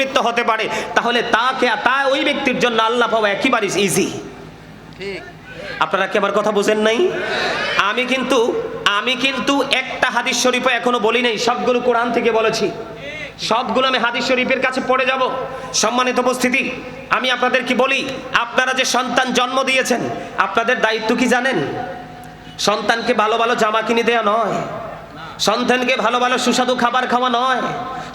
মৃত্যু হতে পারে তাহলে তাকে তা ওই ব্যক্তির জন্য আল্লাহ পাওয়া একেবারে ইজি ঠিক। আপনারা কি আমার কথা বুঝেন নাই? আমি কিন্তু আমি কিন্তু একটা হাদিস শরীফও এখনও বলি নাই সবগুলো কোরআন থেকে বলেছি। সবগুলো আমি হাদিস শরীফের কাছে পড়ে যাব। সম্মানিত উপস্থিতি আমি আপনাদের কি বলি? আপনারা যে সন্তান জন্ম দিয়েছেন আপনাদের দায়িত্ব কি জানেন? সন্তানকে ভালো ভালো জামা কিনে দেওয়া নয়। সন্তানকে ভালো ভালো সুস্বাদু খাবার খাওয়া নয়।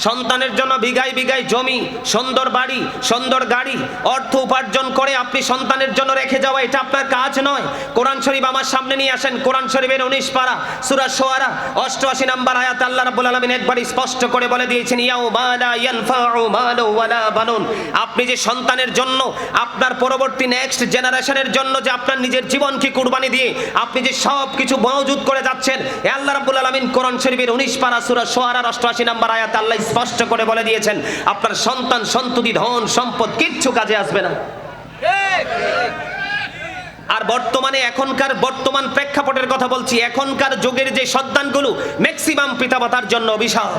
সন্তানের জন্য বিঘায় বিঘায় জমি, সুন্দর বাড়ি, সুন্দর গাড়ি, অর্থ উপার্জন করে আপনি সন্তানের জন্য রেখে যাওয়া, এটা আপনার কাজ নয়। কোরআন শরীফ আমার সামনে নিয়ে আসেন, কোরআন শরীফের উনিশ পারা, সুরা সোয়ারা, অষ্টআশি নাম্বার আয়াত আল্লাহ রাব্বুল আলামিন একবার স্পষ্ট করে বলে দিয়েছেন ইয়াও মালা ইয়ানফাউ মালু ওয়ালা বানুন। আপনি যে সন্তানের জন্য, আপনার পরবর্তী নেক্সট জেনারেশনের জন্য যে আপনার নিজের জীবনকে কুরবানি দিয়ে আপনি যে সব কিছু মজুদ করে যাচ্ছেন আল্লাহ রাব্বুল আলামিন কোরআন শরীফের উনিশ পারা, সুরা সোয়ারার অষ্টআশি নাম্বার আয়াত আল্লাহ স্পষ্ট করে বলে দিয়েছেন, আপনার সন্তান, সন্ততি, ধন, সম্পদ কিচ্ছু কাজে আসবে না। আর বর্তমানে এখনকার বর্তমান প্রেক্ষাপটের কথা বলছি, এখনকার যুগের যে সন্তানগুলো ম্যাক্সিমাম পিতামাতার জন্য অভিশাপ।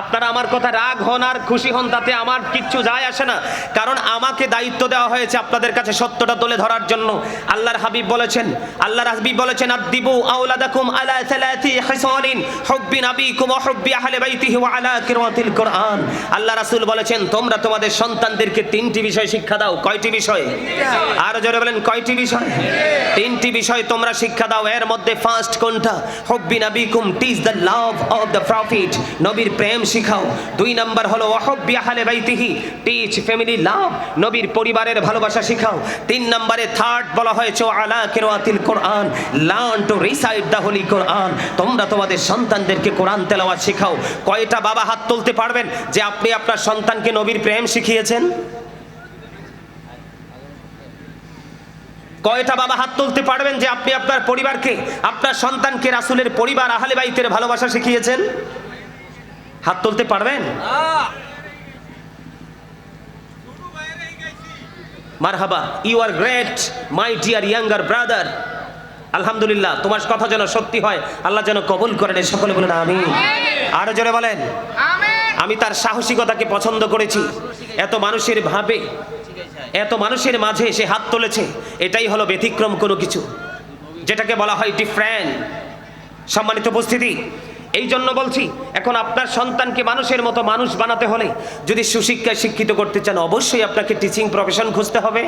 আপনারা আমার কথা রাগ হন আর খুশি হন, তাতে আমার কিচ্ছু যায় আসে না। কারণ আমাকে দায়িত্ব দেওয়া হয়েছে আপনাদের কাছে সত্যটা তুলে ধরার জন্য। আল্লাহর হাবিব বলেছেন, আল্লাহর হাবিব বলেছেন আদিবু আওলাদাকুম আলা সালাতি হিসালিন, হুব্বি নাবিকুম ওয়া হুব্বি আহলি বাইতিহি ওয়া আলা কিরাতিল কোরআন। আল্লাহ রাসূল বলেছেন, তোমরা তোমাদের সন্তানদেরকে তিনটি বিষয় শিক্ষা দাও। কয়টি বিষয়? আর জোরে বলেন, কয়টি বিষয়? তিনটি বিষয় তোমরা শিক্ষা দাও। এর মধ্যে ফার্স্ট কোনটা? হুব্বি নাবিকুম teach the love of the prophet নবীর প্রেম শিখাও। দুই নাম্বার হলো ওয়াহব্বি আহলে বাইতিহি টিচ ফ্যামিলি লাভ নবীর পরিবারের ভালোবাসা শিখাও। তিন নম্বরে থার্ড বলা হয়েছে, আলা কিরাতিল Quran learn to recite the holy Quran. তোমরা তোমাদের সন্তানদেরকে কোরআন তেলাওয়াত শেখাও। কয়টা বাবা হাত তুলতে পারবেন যে আপনি আপনার সন্তানকে নবীর প্রেম শিখিয়েছেন? কয়টা বাবা হাত তুলতে পারবেন যে আপনি আপনার পরিবারকে, আপনার সন্তানকে রাসূলের পরিবার আহলে বাইতের ভালোবাসা শিখিয়েছেন? হাত তুলতে পারবেন? মারহাবা you are great my dear younger brother আলহামদুলিল্লাহ, তোমার কথা যেন সত্যি হয়, আল্লাহ যেন কবুল করেন সকলে বলেন আমি আরও জোরে বলেন। আমি তার সাহসিকতাকে পছন্দ করেছি। এত মানুষের ভাবে, এত মানুষের মাঝে সে হাত তুলেছে। এটাই হলো ব্যতিক্রম কোনো কিছু। যেটাকে বলা হয় ডিফারেন্ট সম্মানিত উপস্থিতি এই জন্য বলছি, এখন আপনার সন্তানকে মানুষের মতো মানুষ বানাতে হলে যদি সুশিক্ষায় শিক্ষিত করতে চান, অবশ্যই আপনাকে টিচিং প্রফেশন খুঁজতে হবে।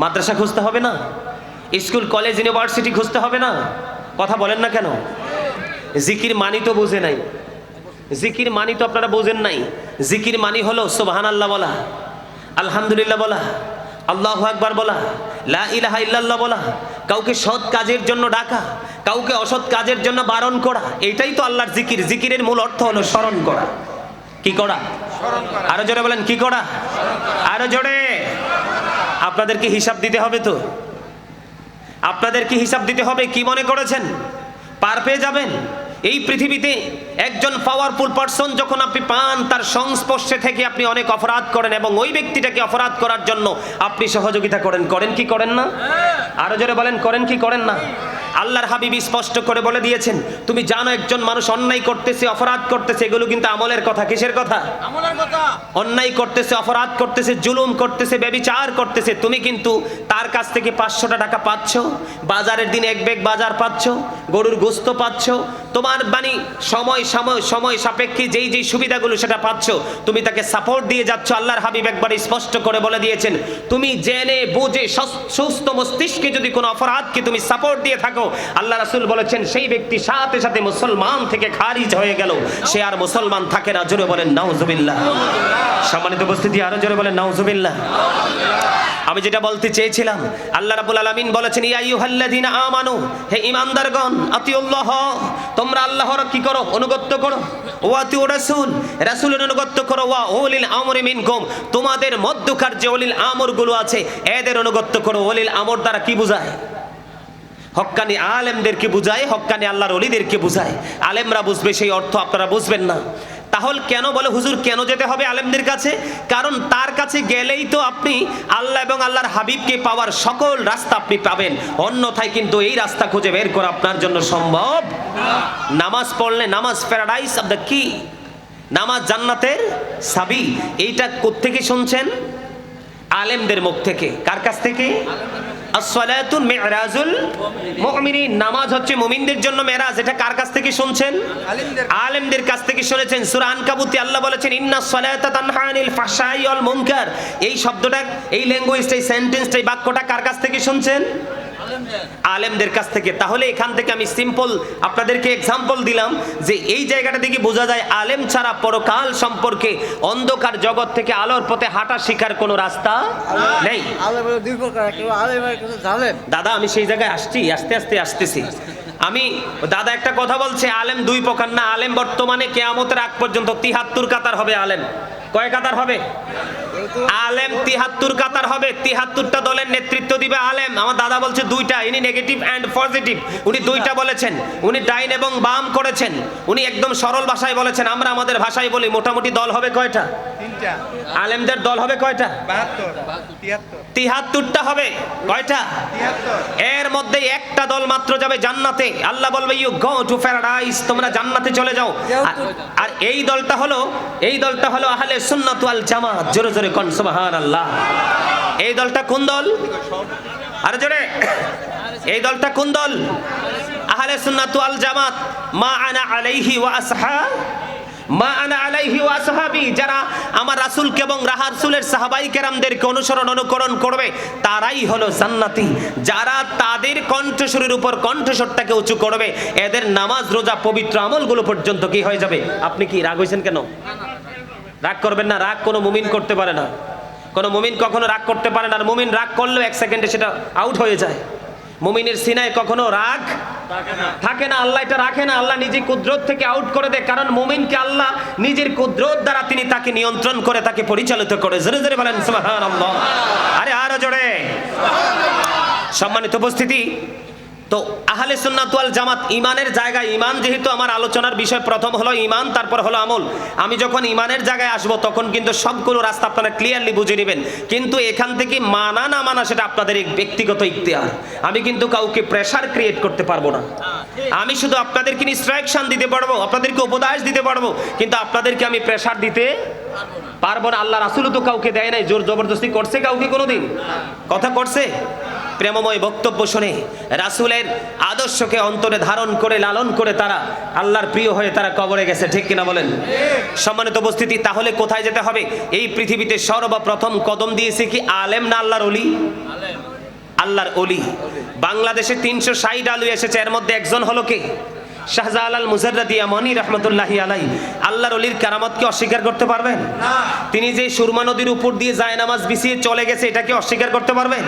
মাদ্রাসা খুঁজতে হবে না। স্কুল কলেজ ইউনিভার্সিটি খুঁজতে হবে না। কথা বলেন না কেন? জিকির মানি তো বোঝে নাই। জিকির মানি তো আপনারা বোঝেন নাই। জিকির মানি হলো সোবাহান আল্লাহ বলা, আলহামদুলিল্লাহ বলা, আল্লাহ আকবার বলা, লা ইলাহা ইল্লাল্লাহ বলা কাউকে সৎ কাজের জন্য ডাকা, কাউকে অসৎ কাজের জন্য বারণ করা এটাই তো আল্লাহর জিকির। জিকিরের মূল অর্থ হলো স্মরণ করা। কি করা? আরও জোরে বলেন, কি করা? আরও জোরে। আপনাদেরকে হিসাব দিতে হবে তো। আপনাদের কি হিসাব দিতে হবে, কি মনে করেছেন? পার পেয়ে যাবেন? এই পৃথিবীতে একজন পাওয়ারফুল পার্সন যখন আপনি পান তার সংস্পর্শে থেকে আপনি অনেক অপরাধ করেন এবং ওই ব্যক্তিটাকে অপরাধ করার জন্য আপনি সহযোগিতা করেন। করেন কি করেন না? আরও জোরে বলেন করেন কি করেন না? আল্লাহর হাবিব স্পষ্ট করে বলে দিয়েছেন তুমি জানো একজন মানুষ অন্যায় করতেছে অপরাধ করতেছে এগুলো কিন্তু আমলের কথা। কিসের কথা। অন্যায় করতেছে অপরাধ করতেছে জুলুম করতেছে ব্যবিচার করতেছে। তুমি কিন্তু তার কাছ থেকে পাঁচশোটা টাকা পাচ্ছ বাজারের দিন এক বেগ বাজার পাচ্ছ গরুর গোস্ত পাচ্ছ তোমার বাণী সময় সময় সময় সাপেক্ষে যেই যেই সুবিধাগুলো সেটা পাচ্ছ, তুমি তাকে সাপোর্ট দিয়ে যাচ্ছ। আল্লাহর হাবিব একবার স্পষ্ট করে বলে দিয়েছেন, তুমি জেনে, বুঝে সুস্থ মস্তিষ্কে যদি কোনো অপরাধকে তুমি সাপোর্ট দিয়ে থাকো, আল্লাহ রাসূল বলেছেন, সেই ব্যক্তি সাথে সাথে মুসলমান থেকে খারিজ হয়ে গেল। সে আর মুসলমান থাকে না। জোরে বলেন, নাউজুবিল্লাহ। সম্মানিত উপস্থিতি, আরও জোরে বলেন, নাউজুবিল্লাহ। আমি যেটা বলতে চেয়েছিলাম, আল্লাহ রাব্বুল আলামিন বলেছেন, ইয়া আইয়ুহাল্লাযিনা আমানু, হে ঈমানদারগণ, আতিউল্লাহ, তোমরা আল্লাহর কি করো? অনুগত্য করো। ওয়া আতিউ রাসূল, রাসূলের অনুগত্য করো। ওয়া উলিল আমরি মিনকুম, তোমাদের মধ্যকার যে উলিল আমরগুলো আছে, এদের অনুগত্য করো। উলিল আমর দ্বারা কি বোঝায়? হক্কানি আলেমদেরকে বুঝায়, হক্কানি আল্লাহর অলিদেরকে বুঝায়। আলেমরা বুঝবে, সেই অর্থ আপনারা বুঝবেন না। তাহলে কেন বলে হুজুর কেন যেতে হবে আলেমদের কাছে? কারণ তার কাছে গেলেই তো আপনি আল্লাহ এবং আল্লাহর হাবিবকে পাওয়ার সকল রাস্তা আপনি পাবেন। অন্যথায় কিন্তু এই রাস্তা খুঁজে বের করা আপনার জন্য সম্ভব নামাজ পড়লে নামাজ প্যারাডাইস অফ দ্য কি? নামাজ জান্নাতের সাবি। এইটা কোত্থেকে শুনছেন? আলেমদের মুখ থেকে। কার কাছ থেকে? আসসালাতু মিরাজুল মুমিনিন। নামাজ হচ্ছে মুমিনদের জন্য মেরাজ। এটা কার কাছ থেকে শুনছেন? আলেমদের। কাছ থেকে শুনেছেন। সূরা আনকাবুতে আল্লাহ বলেছেন ইন্না সালাতা তানহা আনিল ফাহশাই ওয়াল মুনকার। এই শব্দটা এই ল্যাঙ্গুয়েজটা এই সেন্টেন্সটা এই বাক্যটা কার কাছ থেকে শুনছেন? আলেমদের কাছ থেকে। তাহলে এখান থেকে আমি সিম্পল আপনাদেরকে এক্সাম্পল দিলাম যে এই জায়গাটা থেকে বোঝা যায় আলেম ছাড়া পরকাল সম্পর্কে অন্ধকার জগৎ থেকে আলোর পথে হাঁটা শিখার কোনো রাস্তা নেই। দাদা আমি সেই জায়গায় আসছি আস্তে আস্তে আসতেছি। আমি দাদা একটা কথা বলছে আলেম দুই প্রকার না আলেম বর্তমানে কেয়ামতের আগ পর্যন্ত তিহাত্তর কাতার হবে আলেম। কয় কাতার হবে? আলেম তিহাত্তর কাতার হবে, তিহাত্তরটা দলের নেতৃত্ব দিবে আলেম। আমার দাদা বলছে দুইটা, ইনি নেগেটিভ অ্যান্ড পজিটিভ উনি দুইটা বলেছেন, উনি ডাইন এবং বাম করেছেন। উনি একদম সরল ভাষায় বলেছেন, আমরা আমাদের ভাষায় বলি, মোটামুটি দল হবে কয়টা? আলেমদের দল হবে কয়টা? তিহাত্তরটা হবে। কয়টা? এর মধ্যে একটা দল মাত্র যাবে জান্নাতে। আল্লাহ বলবে ইউ গো টু প্যারাডাইস তোমরা জান্নাতে চলে যাও। আর- এই দলটা হলো এই দলটা হলো আহলে সুন্নাত ওয়াল জামাত। জোরে জোরে কোন সুবহানাল্লাহ। এই দলটা কোন দল? আরে জোরে। এই দলটা কোন দল? আহলে সুন্নাত ওয়াল জামাত। মা আনা আলাইহি ওয়া আসহা। মা আনা আলাইহি ওয়া আসহাবি, যারা আমার রাসূলকে এবং রাসূলের সাহাবাই কেরামদেরকে অনুসরণ, অনুকরণ করবে, তারাই হলো জান্নাতি। যারা তাদের কণ্ঠস্বরের উপর কণ্ঠস্বরটাকে উঁচু করবে, এদের নামাজ, রোজা, পবিত্র আমলগুলো পর্যন্ত কি হয়ে যাবে? আপনি কি রাগ হয়েছেন কেন? রাগ করবেন না, রাগ কোনো মুমিন করতে পারে না। কোনো মুমিন কখনো রাগ করতে পারে না, আর মুমিন রাগ করলেও এক সেকেন্ডে সেটা আউট হয়ে যায়। মুমিনের সিনায় কখনো রাগ থাকে না। আল্লাহ এটা রাখে না, আল্লাহ নিজে কুদরত থেকে আউট করে দেয়। কারণ মুমিনকে আল্লাহ নিজের কুদরত দ্বারা তিনি তাকে নিয়ন্ত্রণ করে, তাকে পরিচালিত করে। জোরে জোরে বলেন আরে আরও জোরে। সম্মানিত উপস্থিতি তো আহলে সুন্নাত ওয়াল জামাত ইমানের জায়গায় ইমান যেহেতু আমার আলোচনার বিষয় প্রথম হলো ইমান তারপর হলো আমল। আমি যখন ইমানের জায়গায় আসব, তখন কিন্তু সবগুলো রাস্তা আপনারা ক্লিয়ারলি বুঝে নেবেন। কিন্তু এখান থেকে মানা না মানা সেটা আপনাদের ব্যক্তিগত ইখতিয়ার। আমি কিন্তু কাউকে প্রেশার ক্রিয়েট করতে পারব না। আমি শুধু আপনাদেরকে ইনস্ট্রাকশন দিতে পারব, আপনাদেরকে উপদেশ দিতে পারব, কিন্তু আপনাদেরকে আমি প্রেশার দিতে পারব না। আল্লাহ রাসুলও তো কাউকে দেয় নাই, জোর জবরদস্তি করছে কাউকে কোনোদিন? কথা করছে? প্রেমময় বক্তব্য শুনে রাসুলের আদর্শকে অন্তরে ধারণ করে, লালন করে তারা আল্লাহর প্রিয় হয়ে তারা কবরে গেছে, ঠিক কিনা বলেন? সম্মানিত উপস্থিতি, তাহলে কোথায় যেতে হবে? এই পৃথিবীতে সর্বপ্রথম কদম দিয়েছে কি আলেম না আল্লাহর অলি আল্লাহর অলি বাংলাদেশে তিনশো ষাট আলু এসেছে, এর মধ্যে একজন হলো কে? শাহজালাল মুজাররাদি আমনি রহমতুল্লাহি আলাই আল্লাহর অলির কারামতকে অস্বীকার করতে পারবেন? তিনি যে সুরমা নদীর উপর দিয়ে যায় নামাজ বিছিয়ে চলে গেছে, এটাকে অস্বীকার করতে পারবেন?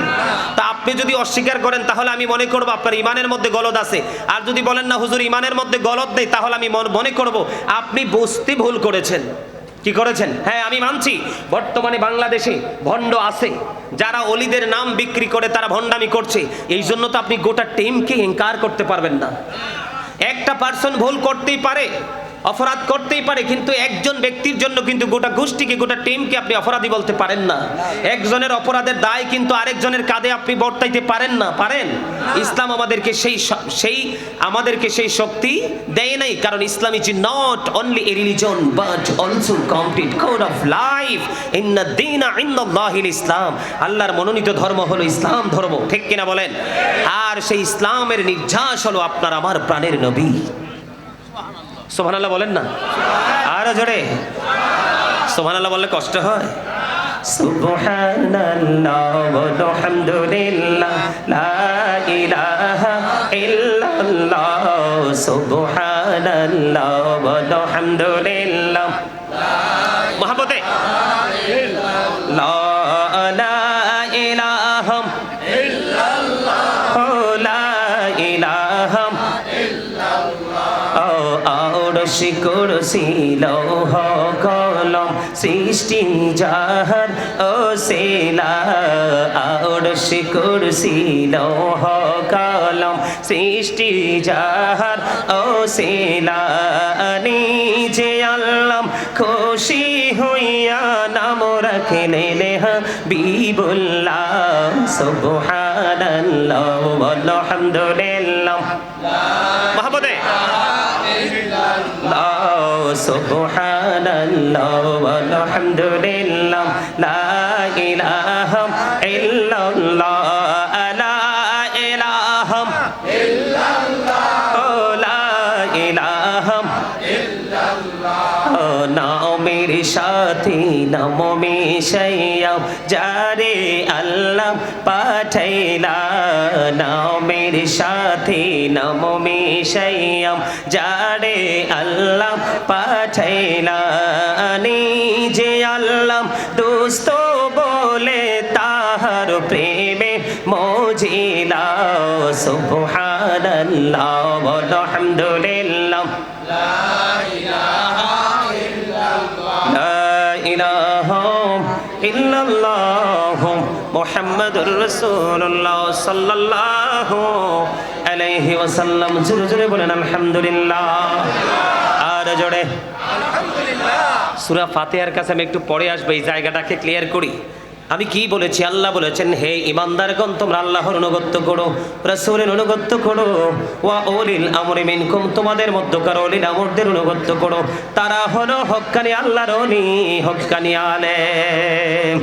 তা আপনি যদি অস্বীকার করেন, তাহলে আমি মনে করব আপনার ইমানের মধ্যে গলদ আছে। আর যদি বলেন, না, হুজুর, ইমানের মধ্যে গলদ নেই, তাহলে আমি মন- মনে করব আপনি বুঝতে ভুল করেছেন। কি করেছেন? হ্যাঁ আমি মানছি। বর্তমানে বাংলাদেশে ভণ্ড আছে। যারা অলিদের নাম বিক্রি করে, তারা ভণ্ডামি করছে। এই জন্য তো আপনি গোটা টিমকে ইনকার করতে পারবেন না। একটা পার্সন ভুল করতেই পারে। অপরাধ করতেই পারে, কিন্তু একজন ব্যক্তির জন্য কিন্তু গোটা গোষ্ঠীকে, গোটা টিমকে আপনি অপরাধী বলতে পারেন না। একজনের অপরাধের দায় কিন্তু আরেকজনের কাঁধে আপনি বর্তাইতে পারেন না, পারেন? ইসলাম আমাদেরকে সেই সেই, আমাদেরকে সেই শক্তি দেয় নাই, কারণ Islam is not only a religion but also complete code of life ইন্না দিনা ইন্নাল্লাহিল ইসলাম। আল্লাহর মনোনীত ধর্ম হলো ইসলাম ধর্ম, ঠিক কিনা বলেন? আর সেই ইসলামের নির্যাস হলো আপনার, আমার প্রাণের নবী। সোহানাল্লাহ বলেন না? আরও জোরে। সোহানাল্লাহ বললে কষ্ট হয়? সুবহানাল্লাহ ওয়ালহামদুলিল্লাহ লা ইলাহা ইল্লাল্লাহ সুবহানাল্লাহ ওয়ালহামদুলিল্লাহ মহাবতে কুরসি লৌহ কলম সৃষ্টি যাহার ও সেলা আরশি কুরসি লৌহ কলম সৃষ্টি যাহার ও সেলা নিজে আল্লাম খুশি হইয়া নাম রাখলেন হাবিবুল্লাহ সুবহানাল্লাহ আলহামদুলিল্লাহ। لا সুবহানাল্লাহ আলহামদুলিল্লাহ। লা ইলাহা ইল্লাল্লাহ। নামের সাথে নাম মিশাইয়া যারে আল্লাহ পাঠাইলা, নামের সাথে নাম মিশাইয়া যারে আল্লাহ পাঠাইলা। নিজে আল্লাহ দোস্ত বলে তাহার প্রেমে মজিলা সুবহানাল্লাহ আলহামদুলিল্লাহ لا ইল্লাল্লাহু মুহাম্মাদুর রাসূলুল্লাহ সাল্লাল্লাহু আলাইহি ওয়াসাল্লাম। জোরে জোরে বলেন আলহামদুলিল্লাহ। আর জোরে। আলহামদুলিল্লাহ। সূরা ফাতিহার কাছে আমি একটু পরে আসব এই জায়গাটাকে ক্লিয়ার করি। আমি কি বলেছি? আল্লাহ বলেছেন, হে ইমানদারগণ, তোমরা আল্লাহর অনুগত্য করো, রাসূলের অনুগত্য করো, ওয়া ওলিল আমরি মিনকুম, তোমাদের মধ্যকার ওলিল আমরদের অনুগত্য করো। তারা হলো হক্কানি আল্লাহর ওলি হক্কানি আলেম।